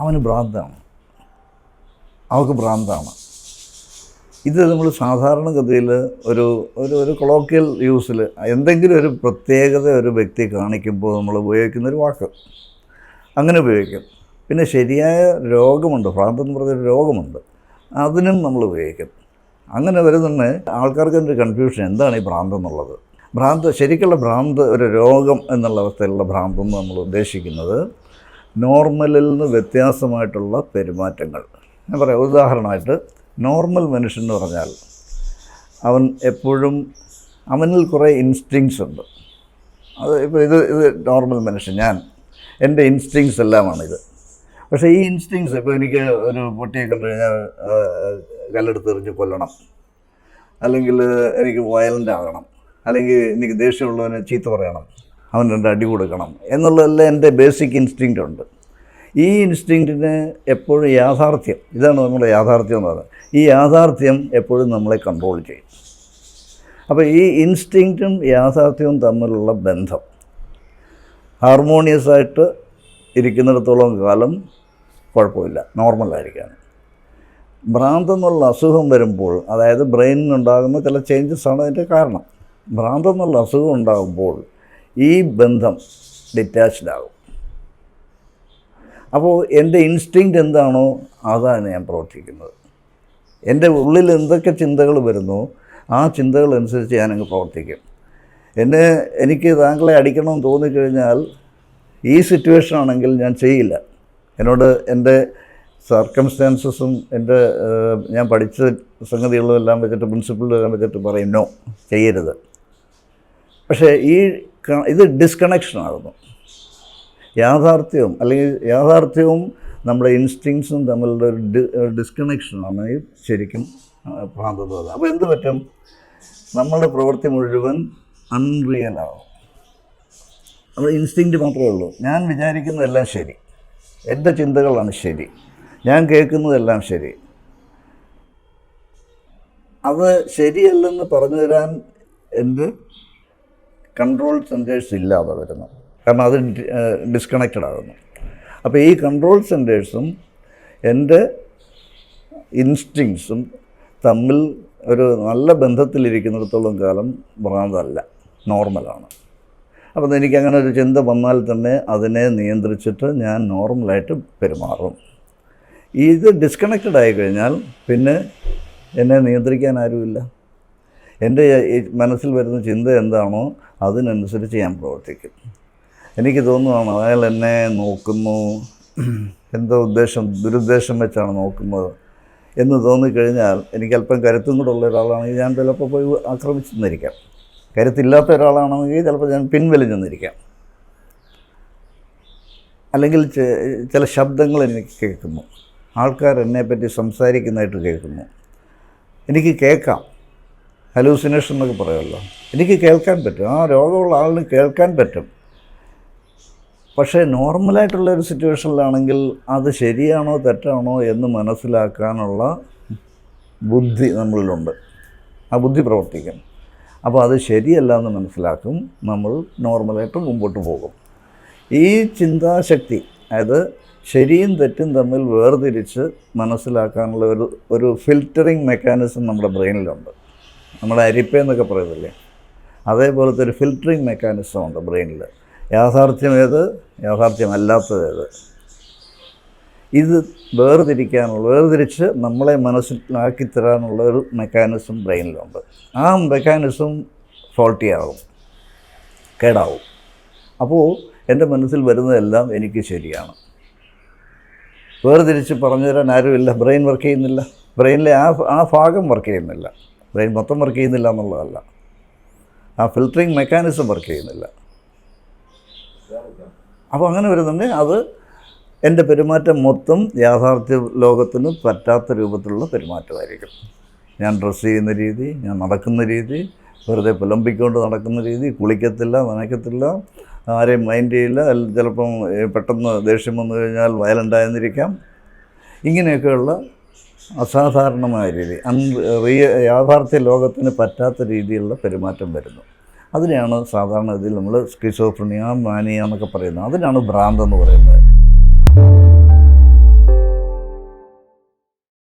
അവന് ഭ്രാന്താണ്. അവൾക്ക് ഭ്രാന്താണ്. ഇത് നമ്മൾ സാധാരണഗതിയിൽ ഒരു ഒരു ഒരു കൊളോക്കിയൽ യൂസിൽ എന്തെങ്കിലും ഒരു പ്രത്യേകത ഒരു വ്യക്തി കാണിക്കുമ്പോൾ നമ്മൾ ഉപയോഗിക്കുന്ന ഒരു വാക്ക്. അങ്ങനെ ഉപയോഗിക്കും. പിന്നെ ശരിയായ രോഗമുണ്ട് ഭ്രാന്തം എന്ന് പറഞ്ഞൊരു രോഗമുണ്ട് അതിനും നമ്മൾ ഉപയോഗിക്കും. അങ്ങനെ വരുന്ന ആൾക്കാർക്ക് ഒരു കൺഫ്യൂഷൻ എന്താണ് ഈ ഭ്രാന്ത് എന്നുള്ളത്? ഭ്രാന്ത് ശരിക്കുള്ള ഭ്രാന്ത് ഒരു രോഗം എന്നുള്ള അവസ്ഥയിലുള്ള ഭ്രാന്തെന്ന് നമ്മൾ ഉദ്ദേശിക്കുന്നത് നോർമലിൽ നിന്ന് വ്യത്യാസമായിട്ടുള്ള പെരുമാറ്റങ്ങൾ. ഞാൻ പറയാം ഉദാഹരണമായിട്ട് നോർമൽ മനുഷ്യൻ എന്ന് പറഞ്ഞാൽ അവൻ എപ്പോഴും അവനിൽ കുറേ ഇൻസ്റ്റിങ്സ് ഉണ്ട്. അത് ഇപ്പോൾ ഇത് ഇത് നോർമൽ മനുഷ്യൻ ഞാൻ. എന്റെ ഇൻസ്റ്റിങ്സ് എല്ലാമാണ് ഇത്. പക്ഷേ ഈ ഇൻസ്റ്റിങ്സ് ഇപ്പോൾ എനിക്ക് ഒരു പൊട്ടിയെ കണ്ടു കഴിഞ്ഞാൽ കല്ലെടുത്ത് എറിഞ്ഞ് കൊല്ലണം. അല്ലെങ്കിൽ എനിക്ക് വയലന്റ് ആകണം. അല്ലെങ്കിൽ എനിക്ക് ദേഷ്യമുള്ളവനെ ചീത്ത പറയണം. അവൻ രണ്ട് അടി കൊടുക്കണം എന്നുള്ളതെല്ലാം എന്റെ ബേസിക് ഇൻസ്റ്റിങ്ക്റ്റ് ഉണ്ട്. ഈ ഇൻസ്റ്റിങ്ക്റ്റിന് എപ്പോഴും യാഥാർത്ഥ്യം ഇതാണ് നമ്മുടെ യാഥാർത്ഥ്യം എന്ന് പറയുന്നത്. ഈ യാഥാർത്ഥ്യം എപ്പോഴും നമ്മളെ കൺട്രോൾ ചെയ്യും. അപ്പോൾ ഈ ഇൻസ്റ്റിങ്ക്റ്റും യാഥാർത്ഥ്യവും തമ്മിലുള്ള ബന്ധം ഹാർമോണിയസ് ആയിട്ട് ഇരിക്കുന്നിടത്തോളം കാലം കുഴപ്പമില്ല നോർമലായിരിക്കാണ് ഭ്രാന്തെന്നുള്ള അസുഖം വരുമ്പോൾ അതായത് ബ്രെയിനിനുണ്ടാകുന്ന ചില ചേഞ്ചസ് ആണ് അതിന്റെ കാരണം. ഭ്രാന്തെന്നുള്ള അസുഖം ഉണ്ടാകുമ്പോൾ ഈ ബന്ധം ഡിറ്റാച്ച്ഡ് ആകും. അപ്പോൾ എന്റെ ഇൻസ്റ്റിങ്ക്റ്റ് എന്താണോ അതാണ് ഞാൻ പ്രവർത്തിക്കുന്നത്. എന്റെ ഉള്ളിൽ എന്തൊക്കെ ചിന്തകൾ വരുന്നു ആ ചിന്തകൾ അനുസരിച്ച് ഞാനങ്ങ് പ്രവർത്തിക്കും. എന്നെ എനിക്ക് താങ്കളെ അടിക്കണമെന്ന് തോന്നിക്കഴിഞ്ഞാൽ ഈ സിറ്റുവേഷൻ ആണെങ്കിൽ ഞാൻ ചെയ്യില്ല. എന്നോട് എന്റെ സർക്കംസ്റ്റാൻസസും എന്റെ ഞാൻ പഠിച്ച സംഗതികളും എല്ലാം വെച്ചിട്ട് പ്രിൻസിപ്പിളും എല്ലാം വെച്ചിട്ട് പറയും നോ ചെയ്യരുത്. പക്ഷേ ഈ ഇത് ഡിസ്കണക്ഷൻ ആകുന്നു യാഥാർത്ഥ്യവും അല്ലെങ്കിൽ യാഥാർത്ഥ്യവും നമ്മുടെ ഇൻസ്റ്റിങ്സും തമ്മിലുള്ള ഒരു ഡിസ്കണക്ഷനാണ് ഈ ശരിക്കും ഭ്രാന്തത അപ്പോൾ എന്ത് പറ്റും? നമ്മളുടെ പ്രവൃത്തി മുഴുവൻ അൺറിയൽ ആവും. നമ്മുടെ ഇൻസ്റ്റിങ്ക്റ്റ് മാത്രമേ ഉള്ളൂ. ഞാൻ വിചാരിക്കുന്നതെല്ലാം ശരി. എന്റെ ചിന്തകളാണ് ശരി. ഞാൻ കേൾക്കുന്നതെല്ലാം ശരി. അത് ശരിയല്ലെന്ന് പറഞ്ഞു തരാൻ എന്റെ കൺട്രോൾ സെന്റേഴ്സ് ഇല്ലാതെ വരുന്നു. കാരണം അത് ഡിസ്കണക്റ്റഡ് ആകുന്നു. അപ്പോൾ ഈ കൺട്രോൾ സെന്റേഴ്സും എന്റെ ഇൻസ്റ്റിങ്സും തമ്മിൽ ഒരു നല്ല ബന്ധത്തിലിരിക്കുന്നിടത്തോളം കാലം ഭ്രാന്തല്ല. നോർമലാണ് അപ്പോൾ എനിക്ക് അങ്ങനെ ഒരു ചിന്ത വന്നാൽ തന്നെ അതിനെ നിയന്ത്രിച്ചിട്ട് ഞാൻ നോർമലായിട്ട് പെരുമാറും. ഇത് ഡിസ്കണക്റ്റഡ് ആയി കഴിഞ്ഞാൽ പിന്നെ എന്നെ നിയന്ത്രിക്കാൻ ആരുമില്ല. എന്റെ മനസ്സിൽ വരുന്ന ചിന്ത എന്താണോ അതിനനുസരിച്ച് ഞാൻ പ്രവർത്തിക്കും. എനിക്ക് തോന്നുകയാണ് അയാൾ എന്നെ നോക്കുന്നു. എന്തോ ഉദ്ദേശം ദുരുദ്ദേശം വെച്ചാണ് നോക്കുന്നത് എന്ന് തോന്നിക്കഴിഞ്ഞാൽ എനിക്ക് അല്പം കരുത്തും കൂടെ ഉള്ള ഒരാളാണെങ്കിൽ ഞാൻ ചിലപ്പോൾ പോയി ആക്രമിച്ചു നിന്നിരിക്കാം കരുത്തില്ലാത്ത ഒരാളാണെങ്കിൽ ചിലപ്പോൾ ഞാൻ പിൻവലിഞ്ഞു നിന്നിരിക്കാം അല്ലെങ്കിൽ ചില ശബ്ദങ്ങൾ എനിക്ക് കേൾക്കുന്നു. ആൾക്കാർ എന്നെപ്പറ്റി സംസാരിക്കുന്നതായിട്ട് കേൾക്കുന്നു. എനിക്ക് കേൾക്കാം. ഹലൂസിനേഷൻ എന്നൊക്കെ പറയുമല്ലോ. എനിക്ക് കേൾക്കാൻ പറ്റും. ആ രോഗമുള്ള ആളിന് കേൾക്കാൻ പറ്റും. പക്ഷേ നോർമലായിട്ടുള്ള ഒരു സിറ്റുവേഷനിലാണെങ്കിൽ അത് ശരിയാണോ തെറ്റാണോ എന്ന് മനസ്സിലാക്കാനുള്ള ബുദ്ധി നമ്മളിലുണ്ട്. ആ ബുദ്ധി പ്രവർത്തിക്കും. അപ്പോൾ അത് ശരിയല്ല എന്ന് മനസ്സിലാക്കും. നമ്മൾ നോർമലായിട്ട് മുമ്പോട്ട് പോകും. ഈ ചിന്താശക്തി അതായത് ശരിയും തെറ്റും തമ്മിൽ വേർതിരിച്ച് മനസ്സിലാക്കാനുള്ള ഒരു ഒരു ഫിൽറ്ററിങ് മെക്കാനിസം നമ്മുടെ ബ്രെയിനിലുണ്ട് നമ്മുടെ അരിപ്പ എന്നൊക്കെ പറയുന്നില്ലേ? അതേപോലത്തെ ഒരു ഫിൽറ്ററിങ് മെക്കാനിസം ഉണ്ട് ബ്രെയിനിൽ യാഥാർത്ഥ്യം ഏത്? യാഥാർത്ഥ്യമല്ലാത്തത് ഏത്? ഇത് വേർതിരിക്കാനുള്ള വേർതിരിച്ച് നമ്മളെ മനസ്സിലാക്കി തരാനുള്ള ഒരു മെക്കാനിസം ബ്രെയിനിലുണ്ട്. ആ മെക്കാനിസം ഫോൾട്ടിയാകും കേടാവും. അപ്പോൾ എന്റെ മനസ്സിൽ വരുന്നതെല്ലാം എനിക്ക് ശരിയാണ്. വേർതിരിച്ച് പറഞ്ഞു തരാൻ ആരുമില്ല ബ്രെയിൻ വർക്ക് ചെയ്യുന്നില്ല. ബ്രെയിനിലെ ആ ആ ഭാഗം വർക്ക് ചെയ്യുന്നില്ല. ബ്രെയിൻ മൊത്തം വർക്ക് ചെയ്യുന്നില്ല എന്നുള്ളതല്ല. ആ ഫിൽറ്ററിങ് മെക്കാനിസം വർക്ക് ചെയ്യുന്നില്ല. അപ്പോൾ അങ്ങനെ വരുന്നുണ്ട്. അത് എന്റെ പെരുമാറ്റം മൊത്തം യാഥാർത്ഥ്യ ലോകത്തിന് പറ്റാത്ത രൂപത്തിലുള്ള പെരുമാറ്റമായിരിക്കും. ഞാൻ ഡ്രസ്സ് ചെയ്യുന്ന രീതി ഞാൻ നടക്കുന്ന രീതി വെറുതെ പുലമ്പിക്കൊണ്ട് നടക്കുന്ന രീതി കുളിക്കത്തില്ല നനയ്ക്കത്തില്ല ആരെയും മൈൻഡ് ചെയ്യില്ല ചിലപ്പം പെട്ടെന്ന് ദേഷ്യം വന്നു കഴിഞ്ഞാൽ വയലന്റായെന്നിരിക്കാം ഇങ്ങനെയൊക്കെയുള്ള അസാധാരണമായ രീതി. റിയ യാഥാർത്ഥ്യ ലോകത്തിന് പറ്റാത്ത രീതിയിലുള്ള പെരുമാറ്റം വരുന്നു. അതിനെയാണ് സാധാരണ ഇതിൽ നമ്മൾ സ്കിസോഫ്രണിയ മാനിയ എന്നൊക്കെ പറയുന്നത്. അതിനാണ് ഭ്രാന്ത് എന്ന് പറയുന്നത്.